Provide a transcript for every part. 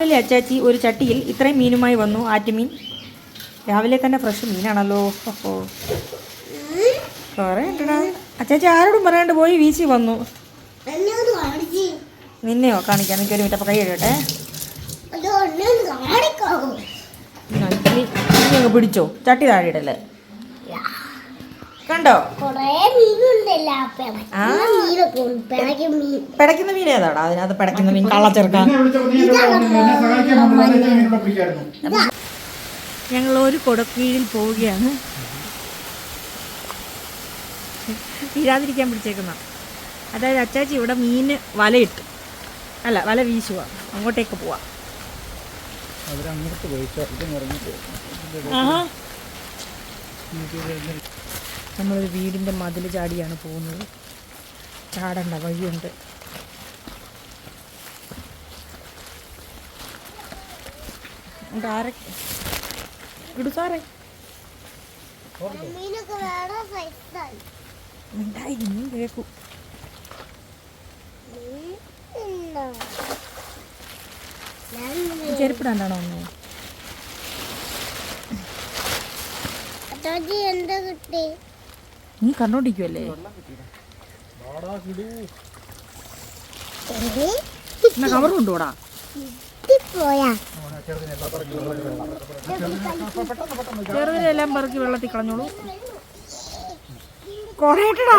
രാവിലെ അച്ചാച്ചി ഒരു ചട്ടിയിൽ ഇത്രയും മീനുമായി വന്നു. ആറ്റുമീൻ രാവിലെ തന്നെ ഫ്രഷ് മീനാണല്ലോ. കുറേ ഉണ്ടടാ അച്ചാച്ചി ആരോടും പറയാണ്ട് പോയി വീശി വന്നു. നിന്നെയോ കാണിക്കാൻ എനിക്ക് ഒരു മിനിറ്റ്. അപ്പോൾ കൈ അങ്ങ് പിടിച്ചോ. ചട്ടി താഴെ ഇടല്ലേ. കണ്ടോ? മീൻ. പിടയ്ക്കുന്ന മീൻ ഏതാടാ? അതിനകത്ത് പിടയ്ക്കുന്ന മീൻ കള്ളച്ചെറുക്കാൻ ഇവിടെ പിടിക്കായിരുന്നു. ഞങ്ങൾ ഒരു കൊടക്കീഴിൽ പോവുകയാണ്. വീഴാതിരിക്കാൻ പിടിച്ചേക്കുന്ന. അതായത് അച്ചാച്ചി ഇവിടെ മീന് വലയിട്ട്. അല്ല വല വീശുക അങ്ങോട്ടേക്ക് പോവാ. അവരങ്ങോട്ട് പോയി. നമ്മളൊരു വീടിന്റെ മതിൽ ചാടിയാണ് പോകുന്നത്. ചാടണ്ട വഴിയുണ്ട്. ആരൊക്കെ ഇടു സാറേ. കേൾക്കൂ. ഞാൻ ചെരുപ്പിടാണ്ടാണോ ഒന്ന് എന്താ കിട്ടി നീ കണ്ടോണ്ടിരിക്കുവല്ലേ എന്നാ കവർ കൊണ്ടുപോടാ. പോയാ ചെറുതിലെല്ലാം പെറുക്കി വെള്ളത്തിൽ കളഞ്ഞോളൂ. കൊറേട്ടടാ.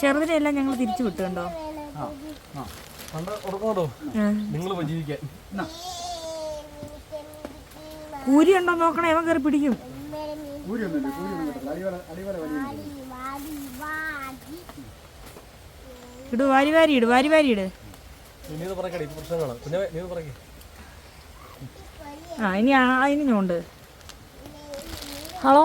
ചെറുതിനെല്ലാം ഞങ്ങൾ തിരിച്ചു വിട്ടുണ്ടോ നിങ്ങൾ ജീവിക്കാൻ കൂരി ഉണ്ടോ നോക്കണേ അവൻ കയറി പിടിക്കും. ഇട് വാരി വാരി ഇട് വാരി വാരി ഇട്. ആ ഇനി ആ- അതിന് ഞോണ്ട്. ഹലോ?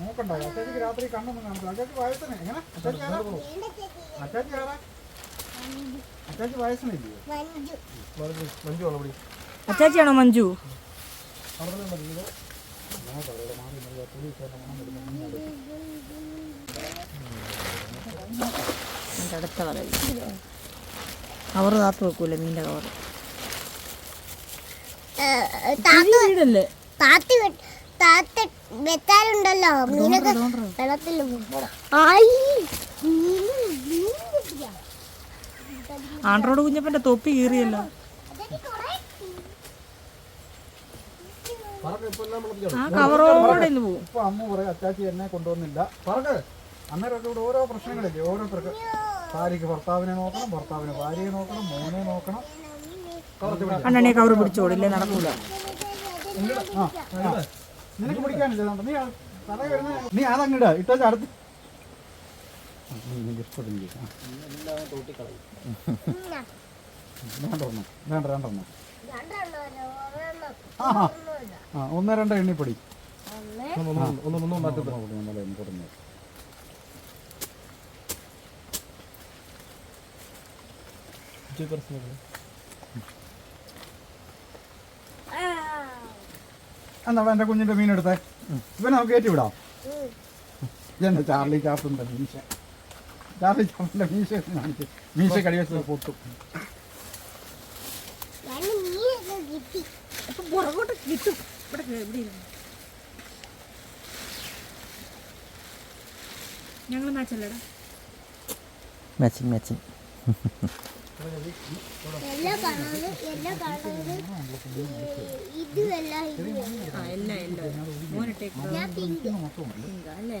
നോക്കണ്ടോ രാത്രി കണ്ണൊന്നും കാണില്ല. അച്ചാച്ചി വയസ്സിന് എങ്ങനെ? അച്ചാച്ചി ആരാ? അച്ചാച്ചിയാണോ മഞ്ജു? അടുത്ത വല കവർ താത്ത് വെക്കൂലേ മീന്റെ കവർ വീടല്ലേ? താത്തി മീനൊക്കെ വെള്ളത്തിൽ ആയി കുഞ്ഞപ്പന്റെ കുഞ്ഞപ്പന്റെ തൊപ്പി കീറിയല്ലോ. ആ കവറോടെ ഇന്ന് പോവും. ഇപ്പൊ അമ്മ പറയും അച്ചാച്ചി എന്നെ കൊണ്ടുവന്നില്ല. പറക്ക് അന്നേരമൊക്കെ ഇവിടെ ഓരോ പ്രശ്നങ്ങളില്ലേ? ഓരോരുത്തർക്ക് ഭാര്യയ്ക്ക് ഭർത്താവിനെ നോക്കണം ഭർത്താവിന് ഭാര്യയെ നോക്കണം മോനെ നോക്കണം. അണ്ണനെ കവർ പിടിച്ചോടില്ലേ നടക്കൂല. നിനക്ക് പിടിക്കാനില്ല നീ അതങ്ങിട ഇട്ടോ അടുത്ത് ഇഷ്ടപ്പെട്ടില്ല വേണ്ട രണ്ടെണ്ണം. ആ ഒന്ന് രണ്ട് എണ്ണിപ്പൊടി. എന്താ എന്റെ കുഞ്ഞിന്റെ പ്രശ്നമില്ല എന്നാ എന്റെ കുഞ്ഞിന്റെ മീൻ എടുത്തേ ഇവനെ നമുക്ക് കയറ്റി വിടാം. ചാർലി ചാപ്പിന്റെ മീശ ചാർലി ചാപ്പിന്റെ മീശ കാണിച്ചു. മീശ കടിവെച്ചത് പൊട്ടും. കിട്ടി. പുറകോട്ട് കിട്ടും. ഇവിടെ ഇവിടെ ഞങ്ങൾ മാച്ചല്ലേടാ മാച്ചിങ് മാച്ചിങ് എല്ലാം ഇതുമല്ല എല്ലാം എല്ലാം മോനിട്ടേക്ക് ഞാൻ പിങ്ക്. പിങ്ക അല്ലേ?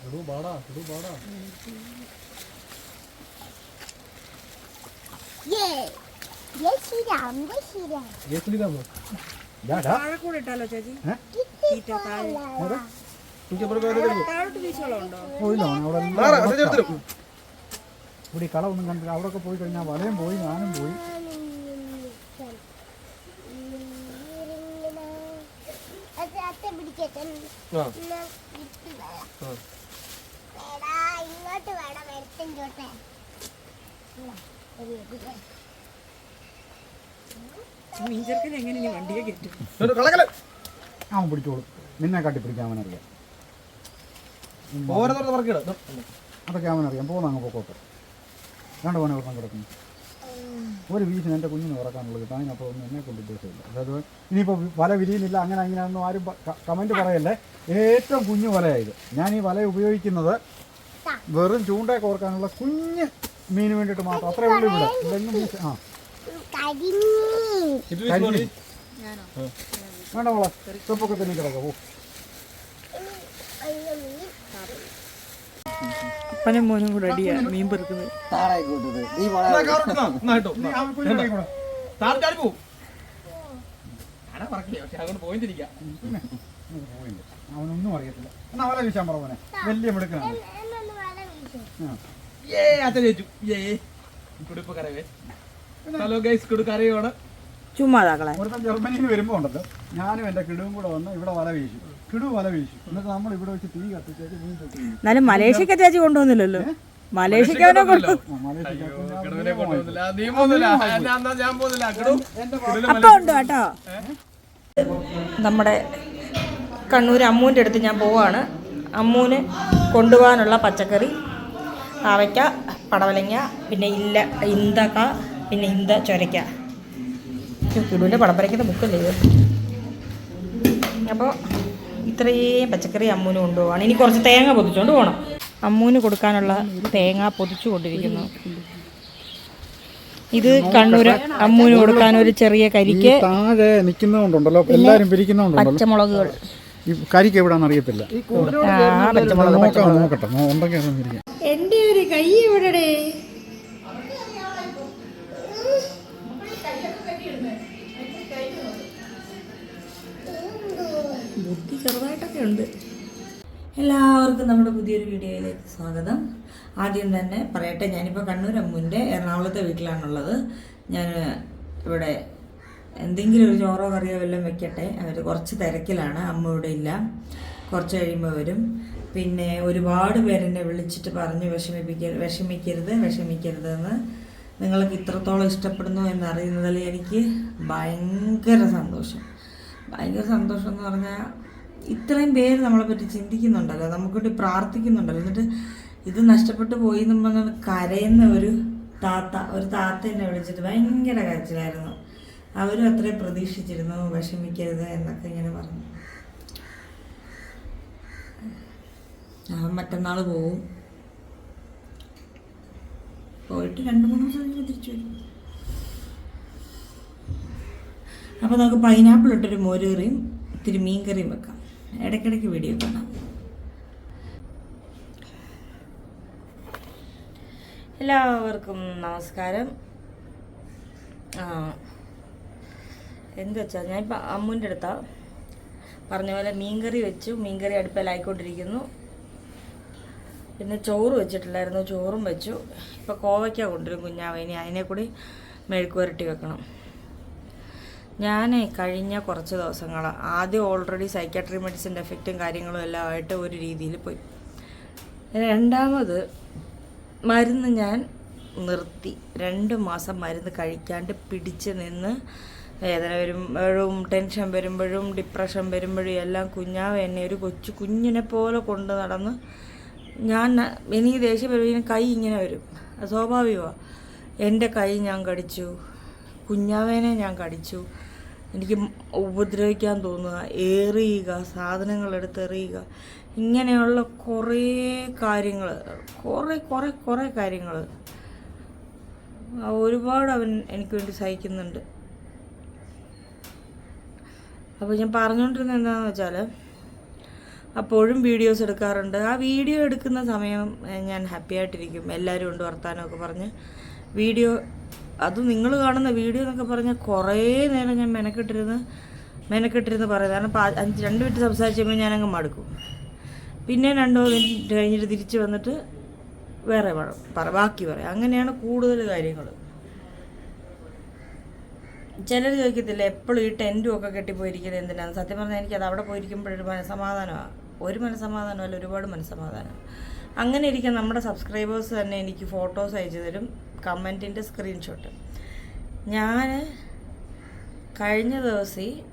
മാറ്, അച്ഛൻ ഉറപ്പാ. എടുത്തിരും. ഇവിടെ കള ഒന്നും കണ്ടില്ല അവിടെ ഒക്കെ പോയി. കഴിഞ്ഞാൽ വലയും പോയി ഞാനും പോയി. അച്ഛ പിടിക്കട്ടെ ആ. എന്നാ വിട്ട് തരാം. ആ. എടാ, ഇങ്ങോട്ട് വേണം എടുത്തിങ്ങോട്ടെ മീൻചെറുക്കൻ എങ്ങനെ വണ്ടിയെ. അവൻ പിടിച്ചോളും. നിന്നെ കാട്ടി പിടിക്കാൻ അവനറിയാം. അതൊക്കെ അവനറിയാം. പോകുന്ന അങ്ങ് പോക്കോട്ട്. രണ്ട് പോനെ ഉറക്കം കിടക്കുന്നു ഒരു വീശിന് എന്റെ കുഞ്ഞിന് ഉറക്കാനുള്ളത്. അതിനപ്പോൾ ഒന്നും എന്നെ കൊണ്ട് ഉദ്ദേശമില്ല അതായത് ഇനിയിപ്പോൾ വല വിരിയുന്നില്ല അങ്ങനെ അങ്ങനെയൊന്നും ആരും കമന്റ് പറയല്ലേ? ഏറ്റവും കുഞ്ഞു വലയായത്. ഞാൻ ഈ വല ഉപയോഗിക്കുന്നത് വെറും ചൂണ്ടയൊക്കെ ഓർക്കാനുള്ള കുഞ്ഞ് മീന് വേണ്ടിയിട്ട് മാത്രം. അത്രേ ഉള്ളൂ ഇവിടെ. ഇതെങ്ങും ആ. വേണ്ട മോളെ ചെപ്പൊക്കെ തന്നെ കിടക്കാം. ഓ അയ്യോ മീൻ അപ്പനും മോനും കൂടെ അടിയാ മീൻ പെറുക്കുന്നത്. അവനൊന്നും അറിയത്തില്ല. എന്നാ വല വീശാൻ പറ മോനെ. വലിയ മിടുക്കനാണ്. ഹലോ ഗൈസ് കുടുക്കറിയോട് ചുമ്മാതാക്കളെ ജർമ്മനിയിൽ വരുമ്പോ വരുമ്പോൾ ഉണ്ടല്ലോ. ഞാനും എന്റെ കിടുവും കൂടെ വന്ന് ഇവിടെ വല വീശു. എന്നാലും മലേഷ്യക്ക് ചേച്ചി കൊണ്ടുവന്നില്ലല്ലോ. മലേഷ്യക്ക് അവനെ കൊണ്ടുവന്നില്ല. നീ പോകുന്നില്ല ഞാൻ എന്നാ ഞാൻ പോകുന്നില്ല കിടു കിടുവിനെ അപ്പം ഉണ്ട് കേട്ടോ. നമ്മുടെ കണ്ണൂർ അമ്മൂന്റെ അടുത്ത് ഞാൻ പോവാണ്. അമ്മൂന് കൊണ്ടുപോകാനുള്ള പച്ചക്കറി പാവയ്ക്ക പടവലങ്ങ പിന്നെ ഇല്ല ഇന്തക്ക പിന്നെ ഇന്ത ചൊരയ്ക്ക. കിടുവിന്റെ പടപ്പരയ്ക്കുന്ന ബുക്കല്ലേ ഇത്? അപ്പോൾ ഇത്രയും പച്ചക്കറി അമ്മൂന് കൊണ്ടുപോവാണ്. ഇനി കുറച്ച് തേങ്ങ പൊതിച്ചുകൊണ്ട് പോകണം അമ്മൂന് കൊടുക്കാനുള്ള തേങ്ങ പൊതിച്ചു കൊണ്ടിരിക്കുന്നു. ഇത് കണ്ണൂര് അമ്മൂന് കൊടുക്കാൻ ഒരു ചെറിയ കരിക്ക്. താഴെ നിൽക്കുന്നതുകൊണ്ടല്ലോ എല്ലാരും പിരിക്കുന്നതുകൊണ്ടുണ്ടല്ലോ പച്ചമുളകുകൾ. ഈ കരിക്ക് എവിടാന്ന് അറിയത്തില്ല. നോക്കാം നോക്കട്ടെ. ഉണ്ടെങ്കിൽ എന്റെ ഒരു കൈ എവിടെ ബുദ്ധി ചെറുതായിട്ടൊക്കെ ഉണ്ട്. എല്ലാവർക്കും നമ്മുടെ പുതിയൊരു വീഡിയോയിലേക്ക് സ്വാഗതം. ആദ്യം തന്നെ പറയട്ടെ ഞാനിപ്പോൾ കണ്ണൂർ അമ്മുവിന്റെ എറണാകുളത്തെ വീട്ടിലാണുള്ളത്. ഞാൻ ഇവിടെ എന്തെങ്കിലും ഒരു ചോറോ കറിയോ വല്ലതും വെക്കട്ടെ. അവർ കുറച്ച് തിരക്കിലാണ് അമ്മ ഇവിടെ ഇല്ല. കുറച്ച് കഴിയുമ്പോൾ വരും. പിന്നെ ഒരുപാട് പേരെന്നെ വിളിച്ചിട്ട് പറഞ്ഞ് വിഷമിപ്പിക്ക വിഷമിക്കരുത് വിഷമിക്കരുതെന്ന്. നിങ്ങൾക്ക് ഇത്രത്തോളം ഇഷ്ടപ്പെടുന്നു എന്നറിയുന്നതിൽ എനിക്ക് ഭയങ്കര സന്തോഷം. ഭയങ്കര സന്തോഷം എന്ന് പറഞ്ഞാൽ ഇത്രയും പേര് നമ്മളെ പറ്റി ചിന്തിക്കുന്നുണ്ടല്ലോ നമുക്ക് വേണ്ടി പ്രാർത്ഥിക്കുന്നുണ്ടല്ലോ. എന്നിട്ട് ഇത് നഷ്ടപ്പെട്ടു പോയി പറഞ്ഞാൽ കരയുന്ന ഒരു താത്ത ഒരു താത്ത എന്നെ വിളിച്ചിട്ട് ഭയങ്കര കരച്ചിലായിരുന്നു. അവരും അത്രയും പ്രതീക്ഷിച്ചിരുന്നു വിഷമിക്കരുത് എന്നൊക്കെ ഇങ്ങനെ പറഞ്ഞു. അവൻ മറ്റന്നാൾ പോവും. പോയിട്ട് രണ്ട് മൂന്ന് ദിവസം തിരിച്ചു വരും. അപ്പോൾ നമുക്ക് പൈനാപ്പിൾ ഇട്ടൊരു മോര് കറിയും ഇത്തിരി മീൻ കറിയും വെക്കാം. ഇടയ്ക്കിടയ്ക്ക് വീഡിയോ കാണാം. എല്ലാവർക്കും നമസ്കാരം. എന്ത് വെച്ചാൽ ഞാൻ ഇപ്പം അമ്മുന്റെ അടുത്താ പറഞ്ഞ പോലെ മീൻകറി വെച്ചു മീൻകറി അടുപ്പിലായിക്കൊണ്ടിരിക്കുന്നു. പിന്നെ ചോറ് വെച്ചിട്ടില്ലായിരുന്നു ചോറും വെച്ചു. ഇപ്പോൾ കോവയ്ക്ക കൊണ്ടുവരും കുഞ്ഞാവ് ഇനി അതിനെ കൂടി മെഴുക്ക് പുരട്ടി വെക്കണം. ഞാൻ കഴിഞ്ഞ കുറച്ച് ദിവസങ്ങൾ ആദ്യം ഓൾറെഡി സൈക്കാട്രി മെഡിസിന്റെ എഫക്റ്റും കാര്യങ്ങളും എല്ലാം ആയിട്ട് ഒരു രീതിയിൽ പോയി. രണ്ടാമത് മരുന്ന് ഞാൻ നിർത്തി. രണ്ട് മാസം മരുന്ന് കഴിക്കാണ്ട് പിടിച്ച് നിന്ന് വേദന വരുമ്പോഴും ടെൻഷൻ വരുമ്പോഴും ഡിപ്രഷൻ വരുമ്പോഴും എല്ലാം കുഞ്ഞാവ് എന്നെ ഒരു കൊച്ചു കുഞ്ഞിനെ പോലെ കൊണ്ട് നടന്ന് ഞാൻ എനിക്ക് ദേഷ്യം വരുമ്പോൾ കൈ ഇങ്ങനെ വരും. സ്വാഭാവികമാണ് എന്റെ കൈ ഞാൻ കടിച്ചു. കുഞ്ഞാവേനെ ഞാൻ കടിച്ചു. എനിക്ക് ഉപദ്രവിക്കാൻ തോന്നുക എറിയുക സാധനങ്ങൾ എടുത്തെറിയുക ഇങ്ങനെയുള്ള കുറേ കാര്യങ്ങൾ കുറേ കുറേ കുറേ കാര്യങ്ങൾ ഒരുപാട് അവൻ എനിക്ക് വേണ്ടി സഹിക്കുന്നുണ്ട്. അപ്പോൾ ഞാൻ പറഞ്ഞുകൊണ്ടിരുന്നത് എന്താണെന്ന് വെച്ചാൽ അപ്പോഴും വീഡിയോസ് എടുക്കാറുണ്ട്. ആ വീഡിയോ എടുക്കുന്ന സമയം ഞാൻ ഹാപ്പി ആയിട്ടിരിക്കും എല്ലാവരും ഉണ്ട് വർത്താനമൊക്കെ പറഞ്ഞ്. വീഡിയോ അത് നിങ്ങൾ കാണുന്ന വീഡിയോ എന്നൊക്കെ പറഞ്ഞാൽ കുറേ നേരം ഞാൻ മെനക്കെട്ടിരുന്ന് മെനക്കെട്ടിരുന്ന് പറയുന്നത്. കാരണം അഞ്ച് രണ്ട് മിനിറ്റ് സംസാരിച്ച് കഴിയുമ്പോൾ ഞാനങ്ങ് മടുക്കും. പിന്നെ രണ്ടോ മിനിറ്റ് കഴിഞ്ഞിട്ട് തിരിച്ച് വന്നിട്ട് വേറെ പറ ബാക്കി പറയാം. അങ്ങനെയാണ് കൂടുതൽ കാര്യങ്ങൾ. ചിലർ ചോദിക്കത്തില്ല എപ്പോഴും ഈ ടെന്റും ഒക്കെ കെട്ടിപ്പോയിരിക്കുന്നത് എന്തിനാണ് സത്യം പറഞ്ഞാൽ എനിക്കത് അവിടെ പോയിരിക്കുമ്പോഴൊരു മനസ്സമാധാനമാണ് ഒരു മനസ്സമാധാനമല്ല ഒരുപാട് മനസ്സമാധാനം. അങ്ങനെ ഇരിക്കാൻ നമ്മുടെ സബ്സ്ക്രൈബേഴ്സ് തന്നെ എനിക്ക് ഫോട്ടോസ് അയച്ചു തരും. കമന്റിന്റെ സ്ക്രീൻഷോട്ട്. ഞാൻ കഴിഞ്ഞ ദിവസം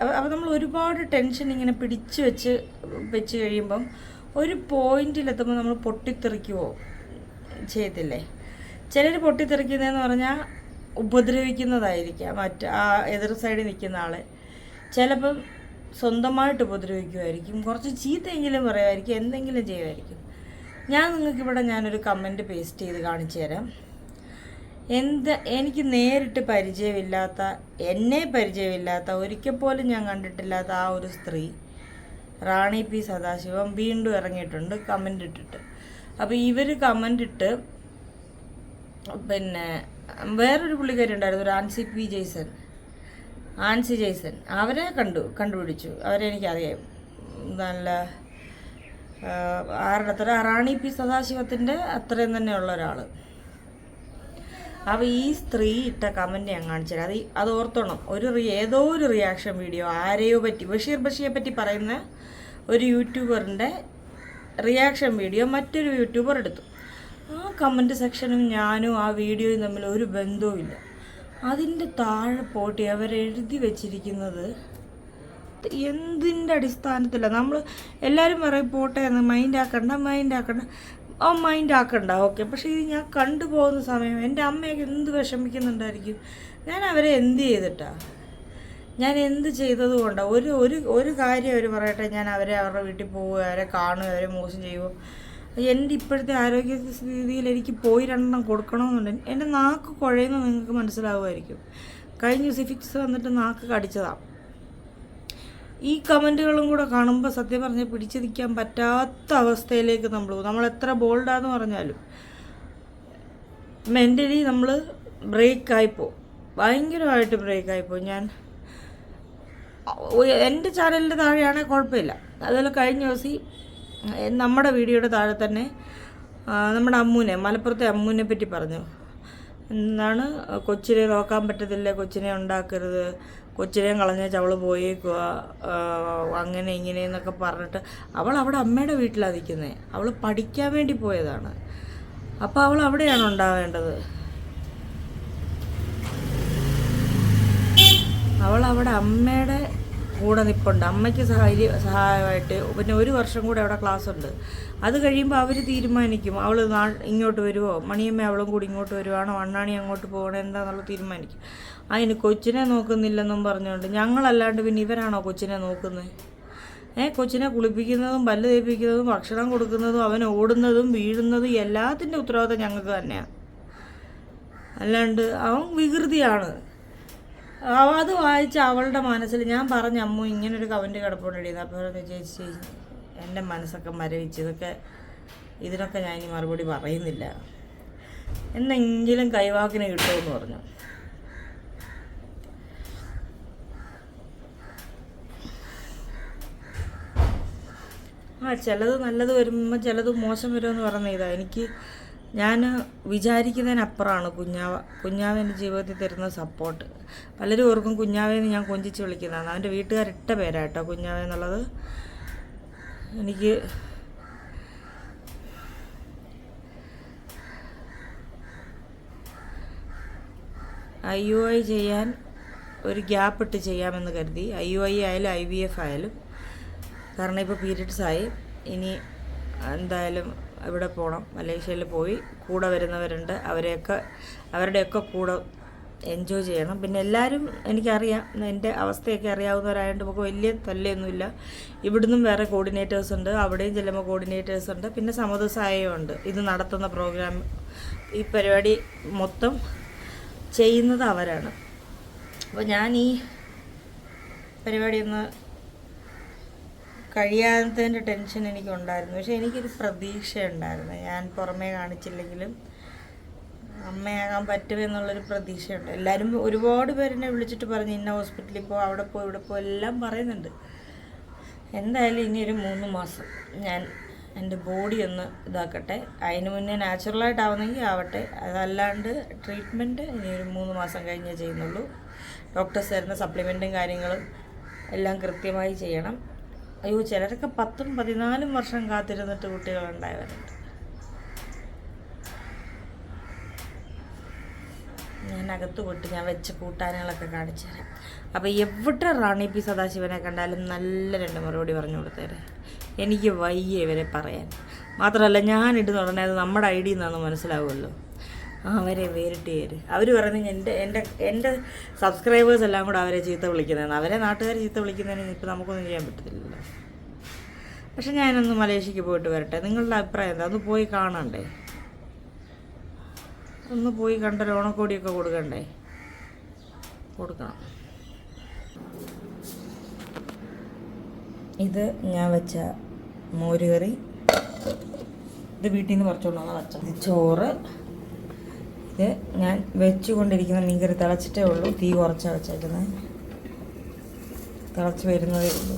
അപ്പോൾ നമ്മൾ ഒരുപാട് ടെൻഷൻ ഇങ്ങനെ പിടിച്ചു വെച്ച് വെച്ച് കഴിയുമ്പം ഒരു പോയിന്റിലെത്തുമ്പോൾ നമ്മൾ പൊട്ടിത്തെറിക്കുവോ? ചെയ്യത്തില്ലേ? ചിലർ പൊട്ടിത്തെറിക്കുന്നതെന്ന് പറഞ്ഞാൽ ഉപദ്രവിക്കുന്നതായിരിക്കാം. മറ്റ് ആ എതിർ സൈഡിൽ നിൽക്കുന്ന ആളെ. ചിലപ്പം സ്വന്തമായിട്ട് ഉപദ്രവിക്കുമായിരിക്കും കുറച്ച് ചീത്തയെങ്കിലും പറയുമായിരിക്കും എന്തെങ്കിലും ചെയ്യുമായിരിക്കും ഞാൻ നിങ്ങൾക്കിവിടെ ഞാനൊരു കമന്റ് പേസ്റ്റ് ചെയ്ത് കാണിച്ചു തരാം. എന്ത് എനിക്ക് നേരിട്ട് പരിചയമില്ലാത്ത എന്നെ പരിചയമില്ലാത്ത ഒരിക്കൽ പോലും ഞാൻ കണ്ടിട്ടില്ലാത്ത ആ ഒരു സ്ത്രീ. റാണി പി സദാശിവം വീണ്ടും ഇറങ്ങിയിട്ടുണ്ട് കമന്റ് ഇട്ടിട്ട്. അപ്പോൾ ഇവർ കമന്റ് ഇട്ട് പിന്നെ വേറൊരു പുള്ളിക്കാരി ഉണ്ടായിരുന്നു ഒരു ആൻസി പി ജെയ്സൺ. ആൻസി ജെയ്സൺ. അവരെ കണ്ടു കണ്ടുപിടിച്ചു. അവരെ എനിക്കറിയാം. നല്ല ആരുടെ അത്ര റാണി പി സദാശിവത്തിന്റെ അത്രയും തന്നെയുള്ള ഒരാൾ അപ്പോൾ ഈ സ്ത്രീ ഇട്ട കമന്റ് ഞാൻ കാണിച്ചു അത് അത് ഓർത്തോണം. ഒരു ഏതോ ഒരു റിയാക്ഷൻ വീഡിയോ ആരെയോ പറ്റി ബഷീർ ബഷീയെ പറ്റി പറയുന്ന ഒരു യൂട്യൂബറിന്റെ റിയാക്ഷൻ വീഡിയോ മറ്റൊരു യൂട്യൂബർ എടുത്തു. ആ കമന്റ് സെക്ഷനും ഞാനും ആ വീഡിയോയും തമ്മിൽ ഒരു ബന്ധവുമില്ല അതിന്റെ താഴെ പോട്ടി അവരെഴുതി വെച്ചിരിക്കുന്നത് എന്തിന്റെ അടിസ്ഥാനത്തിലാണ് നമ്മൾ എല്ലാവരും പറയും പോട്ടെ എന്ന് മൈൻഡ് ആക്കണ്ട മൈൻഡ് ആക്കണ്ട. ഓ മൈൻഡ് ആക്കണ്ട. ഓക്കെ പക്ഷേ ഇത് ഞാൻ കണ്ടുപോകുന്ന സമയം എന്റെ അമ്മയൊക്കെ എന്ത് വിഷമിക്കുന്നുണ്ടായിരിക്കും? ഞാൻ അവരെ എന്ത് ചെയ്തിട്ടാ? ഞാൻ എന്ത് ചെയ്തതുകൊണ്ടാണ് ഒരു ഒരു ഒരു കാര്യം അവർ പറയട്ടെ. ഞാൻ അവരെ അവരുടെ വീട്ടിൽ പോവുക അവരെ കാണുക അവരെ മോശം ചെയ്യുമോ എന്റെ ഇപ്പോഴത്തെ ആരോഗ്യ സ്ഥിതിയിൽ എനിക്ക് പോയി രണ്ടെണ്ണം കൊടുക്കണമെന്നുണ്ടെങ്കിൽ എന്റെ നാക്ക് കുഴയുന്നത് നിങ്ങൾക്ക് മനസ്സിലാവുമായിരിക്കും. കഴിഞ്ഞ ദിവസം ഫിക്സ് വന്നിട്ട് നാക്ക് കടിച്ചതാണ് ഈ കമന്റുകളും കൂടെ കാണുമ്പോൾ സത്യം പറഞ്ഞാൽ പിടിച്ചു നിൽക്കാൻ പറ്റാത്ത അവസ്ഥയിലേക്ക് നമ്മൾ പോകും. നമ്മൾ എത്ര ബോൾഡാന്ന് പറഞ്ഞാലും മെന്റലി നമ്മൾ ബ്രേക്കായിപ്പോവും ഭയങ്കരമായിട്ട് ബ്രേക്കായിപ്പോവും ഞാൻ എന്റെ ചാനലിന്റെ താഴെയാണെങ്കിൽ കുഴപ്പമില്ല. അതുപോലെ കഴിഞ്ഞ ദിവസം നമ്മുടെ വീഡിയോയുടെ താഴെ തന്നെ നമ്മുടെ അമ്മൂനെ മലപ്പുറത്തെ അമ്മൂനെ പറ്റി പറഞ്ഞു. എന്താണ് കൊച്ചിനെ നോക്കാൻ പറ്റത്തില്ല കൊച്ചിനെ ഉണ്ടാക്കരുത് കൊച്ചിനെ കളഞ്ഞേച്ച് അവൾ പോയേക്കുക അങ്ങനെ ഇങ്ങനെ എന്നൊക്കെ പറഞ്ഞിട്ട് അവൾ അവിടെ അമ്മയുടെ വീട്ടിലാണ് നിൽക്കുന്നത് അവൾ പഠിക്കാൻ വേണ്ടി പോയതാണ്. അപ്പോൾ അവൾ അവിടെയാണ് ഉണ്ടാവേണ്ടത്. അവൾ അവിടെ അമ്മയുടെ കൂടെ നിൽപ്പുണ്ട് അമ്മയ്ക്ക് സഹായ സഹായമായിട്ട് പിന്നെ ഒരു വർഷം കൂടെ അവിടെ ക്ലാസ് ഉണ്ട്. അത് കഴിയുമ്പോൾ അവർ തീരുമാനിക്കും. അവൾ ഇങ്ങോട്ട് വരുമോ മണിയമ്മ അവളും കൂടി ഇങ്ങോട്ട് വരുവാണോ? അണ്ണാണി അങ്ങോട്ട് പോകണോ? എന്താണെന്നുള്ളത് തീരുമാനിക്കും. അതിന് കൊച്ചിനെ നോക്കുന്നില്ലെന്നും പറഞ്ഞുകൊണ്ട് ഞങ്ങളല്ലാണ്ട് പിന്നെ ഇവരാണോ കൊച്ചിനെ നോക്കുന്നത്? ഏ കൊച്ചിനെ കുളിപ്പിക്കുന്നതും പല്ല് തേപ്പിക്കുന്നതും ഭക്ഷണം കൊടുക്കുന്നതും അവൻ ഓടുന്നതും വീഴുന്നതും എല്ലാത്തിന്റെ ഉത്തരവാദിത്തം ഞങ്ങൾക്ക് തന്നെയാണ്. അല്ലാണ്ട് അവൻ വികൃതിയാണ്. അത് വായിച്ച അവളുടെ മനസ്സിൽ ഞാൻ പറഞ്ഞ അമ്മു ഇങ്ങനൊരു കവന്റെ കിടപ്പുണ്ടടി അപ്പോൾ ചേച്ചി ചേച്ചി എന്റെ മനസ്സൊക്കെ മരവിച്ച് ഇതൊക്കെ ഇതിനൊക്കെ ഞാൻ ഇനി മറുപടി പറയുന്നില്ല. എന്നെങ്കിലും കൈവാക്കിന് കിട്ടുമെന്ന് പറഞ്ഞു. ആ ചിലത് നല്ലത് വരുമ്പോൾ ചിലത് മോശം വരുമെന്ന് പറയുന്ന ഇതാ. എനിക്ക് ഞാൻ വിചാരിക്കുന്നതിനപ്പുറമാണ് കുഞ്ഞാവ കുഞ്ഞാവ് എന്റെ ജീവിതത്തിൽ തരുന്ന സപ്പോർട്ട് പലരും ഓർക്കും കുഞ്ഞാവേന്ന് ഞാൻ കൊഞ്ചിച്ച് വിളിക്കുന്നതാണ്. അവന്റെ വീട്ടുകാരിട്ട പേരാട്ടോ കുഞ്ഞാവ എന്നുള്ളത്. എനിക്ക് ഐ യു ഐ ചെയ്യാൻ ഒരു ഗ്യാപ്പ് ഇട്ട് ചെയ്യാമെന്ന് കരുതി. ഐ യു ഐ ആയാലും ഐ വി എഫ് ആയാലും കാരണം ഇപ്പോൾ പീരിയഡ്സ് ആയി. ഇനി എന്തായാലും ഇവിടെ പോകണം മലേഷ്യയിൽ പോയി കൂടെ വരുന്നവരുണ്ട്. അവരെയൊക്കെ അവരുടെയൊക്കെ കൂടെ എൻജോയ് ചെയ്യണം. പിന്നെ എല്ലാവരും എനിക്കറിയാം എന്റെ അവസ്ഥയൊക്കെ അറിയാവുന്നവരായതുകൊണ്ട് നമുക്ക് വലിയ തല്ലയൊന്നുമില്ല. ഇവിടുന്നും വേറെ കോർഡിനേറ്റേഴ്സ് ഉണ്ട് അവിടെയും ചെല്ലുമ്പോൾ കോർഡിനേറ്റേഴ്സ് ഉണ്ട് പിന്നെ സമദസായമുണ്ട് ഇത് നടത്തുന്ന പ്രോഗ്രാം ഈ പരിപാടി മൊത്തം ചെയ്യുന്നത് അവരാണ്. അപ്പോൾ ഞാൻ ഈ പരിപാടി ഒന്ന് കഴിയാത്തതിന്റെ ടെൻഷൻ എനിക്കുണ്ടായിരുന്നു. പക്ഷേ എനിക്കൊരു പ്രതീക്ഷയുണ്ടായിരുന്നു. ഞാൻ പുറമേ കാണിച്ചില്ലെങ്കിലും അമ്മയാകാൻ പറ്റുമെന്നുള്ളൊരു പ്രതീക്ഷയുണ്ട്. എല്ലാവരും ഒരുപാട് പേരെന്നെ വിളിച്ചിട്ട് പറഞ്ഞു ഇന്ന ഹോസ്പിറ്റലിൽ പോ അവിടെ പോ ഇവിടെ പോ എല്ലാം പറയുന്നുണ്ട്. എന്തായാലും ഇനി ഒരു മൂന്ന് മാസം ഞാൻ എന്റെ ബോഡി ഒന്ന് ഇതാക്കട്ടെ. അതിന് മുന്നേ നാച്ചുറലായിട്ടാവുന്നെങ്കിൽ ആവട്ടെ. അതല്ലാണ്ട് ട്രീറ്റ്മെന്റ് ഇനി ഒരു മൂന്ന് മാസം കഴിഞ്ഞേ ചെയ്യുന്നുള്ളൂ. ഡോക്ടേഴ്സ് തരുന്ന സപ്ലിമെന്റും കാര്യങ്ങളും എല്ലാം കൃത്യമായി ചെയ്യണം. അയ്യോ ചിലരൊക്കെ പത്തും പതിനാലും വർഷം കാത്തിരുന്നിട്ട് കുട്ടികളുണ്ടായവരുണ്ട് ഞാൻ അകത്ത് പോയിട്ട് ഞാൻ വെച്ച കൂട്ടാനുകളൊക്കെ കാണിച്ചു തരാം. അപ്പോൾ എവിടെ റാണി പി സദാശിവനെ കണ്ടാലും നല്ല രണ്ട് മറുപടി പറഞ്ഞു കൊടുത്തേരെ. എനിക്ക് വയ്യ ഇവരെ പറയാൻ. മാത്രമല്ല ഞാൻ തുടങ്ങിയത് നമ്മുടെ ഐ ഡി മനസ്സിലാവുമല്ലോ. അവരെ വേറിട്ട് ചെയ്യര് അവർ പറയുന്നത് എന്റെ എന്റെ എന്റെ സബ്സ്ക്രൈബേഴ്സ് എല്ലാം കൂടെ അവരെ ചീത്ത വിളിക്കുന്നതാണ്. അവരെ നാട്ടുകാർ ചീത്ത വിളിക്കുന്നതിന് ഇപ്പോൾ നമുക്കൊന്നും ചെയ്യാൻ പറ്റത്തില്ലല്ലോ. പക്ഷെ ഞാനൊന്ന് മലേഷ്യക്ക് പോയിട്ട് വരട്ടെ. നിങ്ങളുടെ അഭിപ്രായം എന്താ? ഒന്ന് പോയി കാണണ്ടേ? ഒന്ന് പോയി കണ്ട ഓണക്കോടിയൊക്കെ കൊടുക്കണ്ടേ? കൊടുക്കണം. ഇത് ഞാൻ വെച്ച മോരുകറി. ഇത് വീട്ടിൽ നിന്ന് കുറച്ചുകൊണ്ടാണ് വെച്ചത് ചോറ്. ഇത് ഞാൻ വെച്ചുകൊണ്ടിരിക്കുന്ന മീൻകറി തിളച്ചിട്ടേ ഉള്ളൂ. തീ കുറച്ചാണ് വെച്ചേക്കുന്നത് തിളച്ച് വരുന്നതേ ഉള്ളൂ.